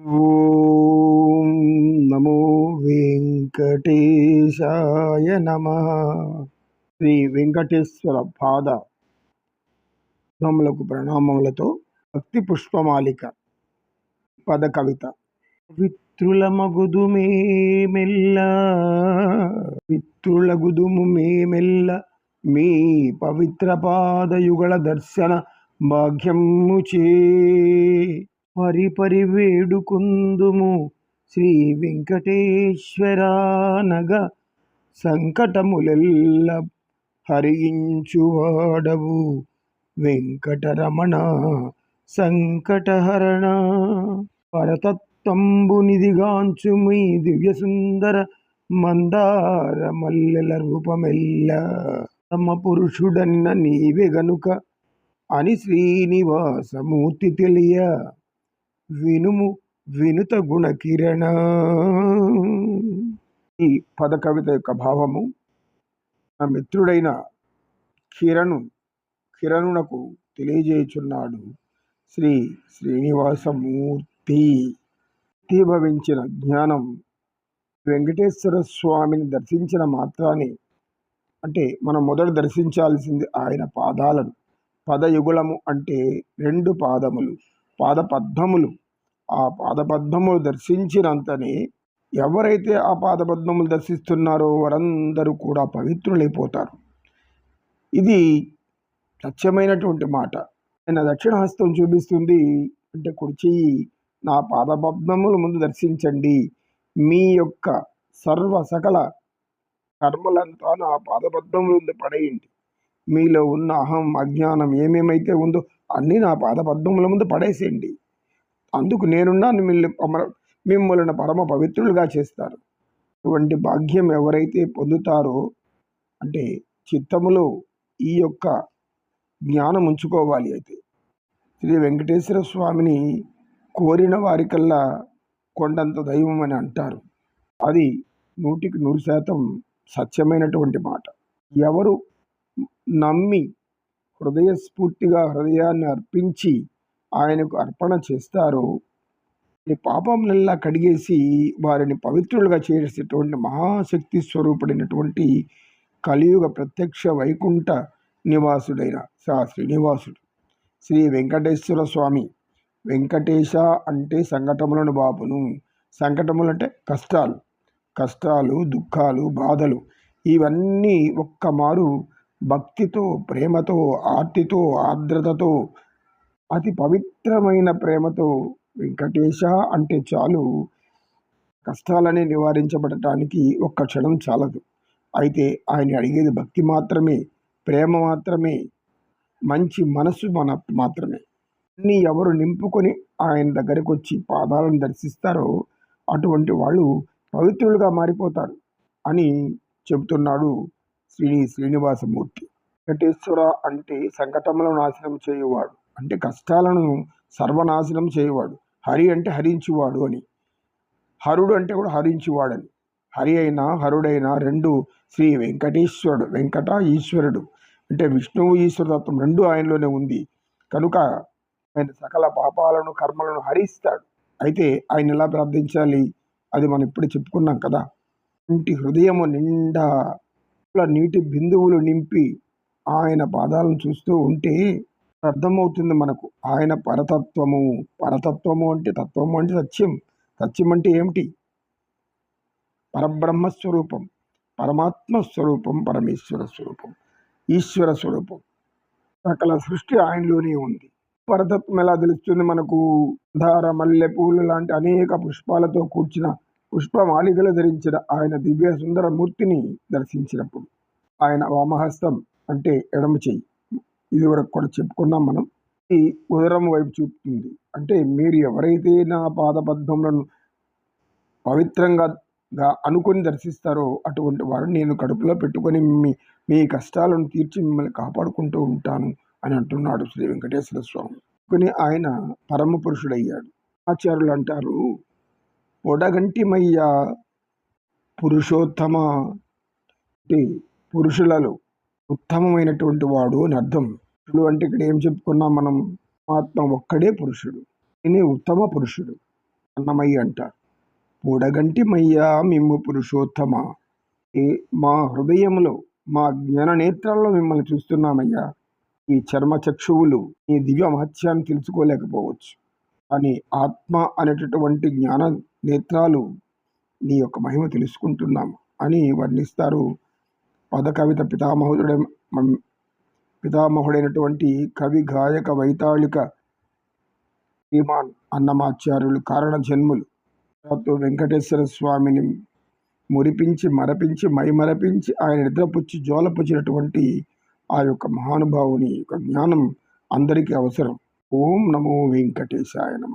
ఓం నమో వెంకటేశాయ నమ. శ్రీ వెంకటేశ్వర పాద నములకు ప్రణామములతో భక్తి పుష్పమాలిక పద కవిత. విత్రుల మగుదు మేమెల్ల విత్రుల గుదుము మేమెల్ల మీ పవిత్ర పాదయుగళ దర్శన భాగ్యము చే పరిపరి వేడుకుందుము. శ్రీ వెంకటేశ్వరానగ సంకటములెల్ల హరించువాడవు. వెంకటరమణ సంకటహరణ పరతత్వంబునిదిగాంచు మీ దివ్య సుందర మందార మల్లెల రూపమెల్ల తమ పురుషుడన్న నీవే గనుక అని శ్రీనివాసమూర్తి తెలియ వినుము వినుత గుణ కిరణ ఈ పద కవిత యొక్క భావము నా మిత్రుడైన కిరణు కిరణునకు తెలియజేయుచున్నాడు. శ్రీ శ్రీనివాసమూర్తి భవించిన జ్ఞానం వెంకటేశ్వర స్వామిని దర్శించిన మాత్రాన్ని అంటే మనం మొదట దర్శించాల్సింది ఆయన పాదాలను. పదయుగుళము అంటే రెండు పాదములు. పాదపద్మములు. ఆ పాదపద్మములు దర్శించినంతనే ఎవరైతే ఆ పాదపద్మములు దర్శిస్తున్నారో వారందరూ కూడా పవిత్రులైపోతారు. ఇది సత్యమైనటువంటి మాట. ఆయన దక్షిణహస్తం చూపిస్తుంది అంటే కుడిచి నా పాదపద్మముల ముందు దర్శించండి. మీ యొక్క సర్వ సకల కర్మలంతా నా పాదపద్మముల ముందు పడేయండి. మీలో ఉన్న అహం అజ్ఞానం ఏమేమైతే ఉందో అన్నీ నా పాదపద్మముల ముందు పడేసేయండి. అందుకు నేనున్నా మిమ్మల్ని అమర మిమ్మల్ని పరమ పవిత్రులుగా చేస్తారు. ఇటువంటి భాగ్యం ఎవరైతే పొందుతారో అంటే చిత్తములో ఈ యొక్క జ్ఞానం ఉంచుకోవాలి అయితే. శ్రీ వెంకటేశ్వర స్వామిని కోరిన వారికల్లా కొండంత దైవం అని అంటారు. అది నూటికి నూరు శాతం సత్యమైనటువంటి మాట. ఎవరు నమ్మి హృదయస్ఫూర్తిగా హృదయాన్ని అర్పించి ఆయనకు అర్పణ చేస్తారో. ఈ పాపములల్లా కడిగేసి వారిని పవిత్రులుగా చేసేటువంటి మహాశక్తి స్వరూపుడైనటువంటి కలియుగ ప్రత్యక్ష వైకుంఠ నివాసుడైన సా శ్రీనివాసుడు. శ్రీ వెంకటేశ్వర స్వామి వెంకటేశ అంటే సంకటములను బాపును సంకటములు అంటే కష్టాలు. కష్టాలు దుఃఖాలు బాధలు ఇవన్నీ ఒక్క మారు భక్తితో ప్రేమతో ఆర్తితో ఆర్ద్రతతో అతి పవిత్రమైన ప్రేమతో వెంకటేశ అంటే చాలు. కష్టాలని నివారించబడటానికి ఒక్క క్షణం చాలదు. అయితే ఆయన అడిగేది భక్తి మాత్రమే ప్రేమ మాత్రమే మంచి మనసు మన మాత్రమే. అన్ని ఎవరు నింపుకొని ఆయన దగ్గరికి వచ్చి పాదాలను దర్శిస్తారో అటువంటి వాళ్ళు పవిత్రులుగా మారిపోతారు అని చెబుతున్నాడు శ్రీ శ్రీనివాసమూర్తి. వెంకటేశ్వర అంటే సంకటములను నాశనం చేయువాడు. అంటే కష్టాలను సర్వనాశనం చేయవాడు. హరి అంటే హరించువాడు అని. హరుడు అంటే కూడా హరించువాడని. హరి అయినా హరుడైనా రెండు శ్రీ వెంకటేశ్వరుడు వెంకట ఈశ్వరుడు. అంటే విష్ణువు ఈశ్వరతత్వం రెండు ఆయనలోనే ఉంది. కనుక ఆయన సకల పాపాలను కర్మలను హరిస్తాడు. అయితే ఆయన ఎలా ప్రార్థించాలి? అది మనం ఇప్పుడు చెప్పుకున్నాం కదా. ఇంటి హృదయము నిండా నీటి బిందువులు నింపి ఆయన పాదాలను చూస్తూ ఉంటే అర్థమవుతుంది మనకు. ఆయన పరతత్వము. పరతత్వము అంటే తత్వము అంటే సత్యం. సత్యం అంటే ఏమిటి? పరబ్రహ్మ స్వరూపం. పరమాత్మ స్వరూపం పరమేశ్వర స్వరూపం ఈశ్వర స్వరూపం. సకల సృష్టి ఆయనలోనే ఉంది. పరతత్వం ఎలా తెలుస్తుంది మనకు? ధార మల్లె పూలు లాంటి అనేక పుష్పాలతో కూర్చిన పుష్పమాలికలు ధరించిన ఆయన దివ్య సుందర మూర్తిని దర్శించినప్పుడు. ఆయన వామహస్తం అంటే ఎడమ చెయ్యి. ఇది వరకు కూడా చెప్పుకున్నాం మనం. ఈ ఉదరం వైపు చూపుతుంది. అంటే మీరు ఎవరైతే నా పాదపద్మములను పవిత్రంగా అనుకొని దర్శిస్తారో అటువంటి వారు నేను కడుపులో పెట్టుకొని మీ మీ కష్టాలను తీర్చి మిమ్మల్ని కాపాడుకుంటూ ఉంటాను అని అంటున్నాడు శ్రీ వెంకటేశ్వర స్వామి. కొని ఆయన పరమ పురుషుడయ్యాడు. ఆచార్యులు అంటారు పొడగంటిమయ్య పురుషోత్తమ పురుషులలో ఉత్తమమైనటువంటి వాడు అని అర్థం. పురుషుడు అంటే ఇక్కడ ఏం చెప్పుకున్నాం మనం? ఆత్మ ఒక్కడే పురుషుడు. ఈయన ఉత్తమ పురుషుడు. అన్నమయ్య అంటారు పూడగంటి మయ్యా మిమ్ము పురుషోత్తమ? ఏ మా హృదయంలో మా జ్ఞాన నేత్రాల్లో మిమ్మల్ని చూస్తున్నామయ్యా. ఈ చర్మ చక్షువులు ఈ దివ్య మహత్యాన్ని తెలుసుకోలేకపోవచ్చు. అని ఆత్మ అనేటటువంటి జ్ఞాన నేత్రాలు నీ యొక్క మహిమ తెలుసుకుంటున్నాము అని వర్ణిస్తారు పద కవిత పితామహుడు పితామహుడైనటువంటి కవి గాయక వైతాళిక శ్రీమాన్ అన్నమాచార్యులు కారణ జన్ములు. వెంకటేశ్వర స్వామిని మురిపించి మరపించి మైమరపించి ఆయన నిద్రపుచ్చి జోలపుచ్చినటువంటి ఆ యొక్క మహానుభావుని యొక్క జ్ఞానం అందరికీ అవసరం. ఓం నమో వెంకటేశాయ నమ.